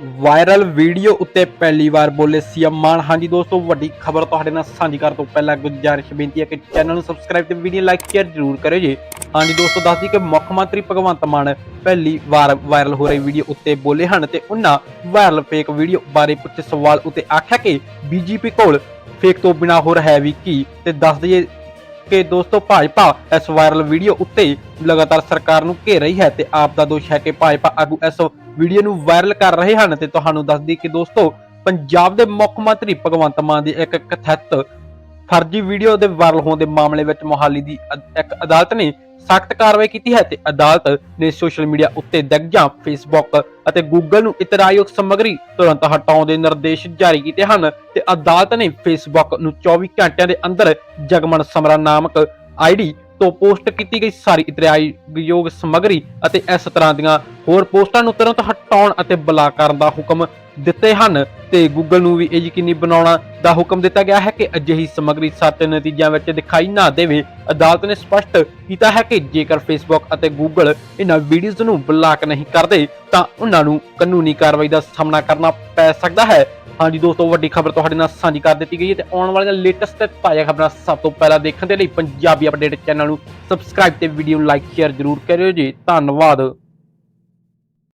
Viral video ਉੱਤੇ ਪਹਿਲੀ ਵਾਰ ਬੋਲੇ ਸੀਐਮ ਮਾਨ। ਹਾਂਜੀ ਦੋਸਤੋ, ਵੱਡੀ ਖਬਰ ਤੁਹਾਡੇ ਨਾਲ ਸਾਂਝੀ ਕਰਨ ਤੋਂ ਪਹਿਲਾਂ ਗੁਜ਼ਾਰਿਸ਼ ਬੇਨਤੀ ਹੈ ਕਿ ਚੈਨਲ ਨੂੰ ਸਬਸਕ੍ਰਾਈਬ ਤੇ ਵੀਡੀਓ ਲਾਈਕ ਸ਼ੇਅਰ ਜ਼ਰੂਰ ਕਰਿਓ ਜੀ। ਹਾਂਜੀ ਦੋਸਤੋ ਦੱਸਦੀ ਕਿ ਮੁੱਖ ਮੰਤਰੀ ਭਗਵੰਤ ਮਾਨ ਪਹਿਲੀ ਵਾਰ ਵਾਇਰਲ ਹੋ ਰਹੀ ਵੀਡੀਓ ਉੱਤੇ ਬੋਲੇ ਹਨ ਤੇ ਉਹਨਾਂ ਵਾਇਰਲ ਫੇਕ ਵੀਡੀਓ ਬਾਰੇ ਪੁੱਛੇ ਸਵਾਲ ਉੱਤੇ ਆਖਿਆ ਕਿ ਬੀਜੇਪੀ ਕੋਲ ਫੇਕ ਤੋਂ ਬਿਨਾ ਹੋਰ ਹੈ ਵੀ ਕੀ? ਤੇ ਦੱਸ ਦਈਏ ਕਿ ਦੋਸਤੋ ਭਾਜਪਾ ਇਸ ਵਾਇਰਲ ਵੀਡੀਓ ਉੱਤੇ ਲਗਾਤਾਰ ਸਰਕਾਰ ਨੂੰ ਘੇਰ ਰਹੀ ਹੈ ਤੇ ਆਪ ਦਾ ਦੋਸ਼ ਹੈ ਕਿ ਭਾਜਪਾ ਆਗੂ ਇਸ ਵੀਡੀਓ ਨੂੰ ਵਾਇਰਲ ਕਰ ਰਹੇ ਹਨ ਤੇ ਤੁਹਾਨੂੰ ਦੱਸ ਦਈਏ ਕਿ ਦੋਸਤੋ ਪੰਜਾਬ ਦੇ ਮੁੱਖ ਮੰਤਰੀ ਭਗਵੰਤ ਮਾਨ ਦੀ ਇੱਕ ਕਥਿਤ ਫਰਜ਼ੀ ਵੀਡੀਓ ਦੇ ਵਾਇਰਲ ਹੋਣ ਦੇ ਮਾਮਲੇ ਵਿੱਚ ਮੋਹਾਲੀ ਦੀ ਇੱਕ ਅਦਾਲਤ ਨੇ ਸਖਤ ਕਾਰਵਾਈ ਕੀਤੀ ਹੈ ਤੇ ਅਦਾਲਤ ਨੇ ਸੋਸ਼ਲ ਮੀਡੀਆ ਉੱਤੇ ਦਗਜਾਂ ਫੇਸਬੁੱਕ ਅਤੇ ਗੂਗਲ ਨੂੰ ਇਤਰਾਯੋਗ ਸਮੱਗਰੀ ਤੁਰੰਤ ਹਟਾਉਣ ਦੇ ਨਿਰਦੇਸ਼ ਜਾਰੀ ਕੀਤੇ ਹਨ ਤੇ ਅਦਾਲਤ ਨੇ ਫੇਸਬੁੱਕ ਨੂੰ 24 ਘੰਟਿਆਂ ਦੇ ਅੰਦਰ ਜਗਮਨ ਸਮਰਾ ਨਾਮਕ ਆਈਡੀ ਤੋਂ ਪੋਸਟ ਕੀਤੀ ਗਈ ਸਾਰੀ ਇਤਰਾਯੋਗ ਸਮੱਗਰੀ ਅਤੇ ਇਸ ਤਰ੍ਹਾਂ ਦੀਆਂ ਹੋਰ ਪੋਸਟਾਂ ਨੂੰ ਤੁਰੰਤ ਹਟਾਉਣ ਅਤੇ ਬਲਾਕ ਕਰਨ ਦਾ ਹੁਕਮ ਦਿੱਤੇ ਹਨ ਤੇ ਗੂਗਲ ਨੂੰ ਵੀ ਇਹ ਯਕੀਨੀ ਬਣਾਉਣਾ ਦਾ ਹੁਕਮ ਦਿੱਤਾ ਗਿਆ ਹੈ ਕਿ ਅਜਿਹੀ ਸਮੱਗਰੀ ਸੱਤ ਨਤੀਜਿਆਂ ਵਿੱਚ ਦਿਖਾਈ ਨਾ ਦੇਵੇ। ਅਦਾਲਤ ਨੇ ਸਪਸ਼ਟ ਕੀਤਾ ਹੈ ਕਿ ਜੇਕਰ ਫੇਸਬੁੱਕ ਅਤੇ ਗੂਗਲ ਇਹਨਾਂ ਵੀਡੀਓਜ਼ ਨੂੰ ਬਲਾਕ ਨਹੀਂ ਕਰਦੇ, ਤਾਂ ਉਹਨਾਂ ਨੂੰ ਕਾਨੂੰਨੀ ਕਾਰਵਾਈ ਦਾ ਸਾਹਮਣਾ ਕਰਨਾ ਪੈ ਸਕਦਾ ਹੈ। ਹਾਂਜੀ ਦੋਸਤੋ, ਵੱਡੀ ਖਬਰ ਤੁਹਾਡੇ ਨਾਲ ਸਾਂਝੀ ਕਰ ਦਿੱਤੀ ਗਈ ਹੈ ਤੇ ਆਉਣ ਵਾਲੀਆਂ ਲੇਟੈਸਟ ਤੇ ਤਾਜ਼ਾ ਖਬਰਾਂ ਸਭ ਤੋਂ ਪਹਿਲਾਂ ਦੇਖਣ ਦੇ ਲਈ ਪੰਜਾਬੀ ਅਪਡੇਟ ਚੈਨਲ ਨੂੰ ਸਬਸਕ੍ਰਾਈਬ ਤੇ ਵੀਡੀਓ ਨੂੰ ਲਾਈਕ ਸ਼ੇਅਰ ਜ਼ਰੂਰ ਕਰਿਓ ਜੀ। ਧੰਨਵਾਦ।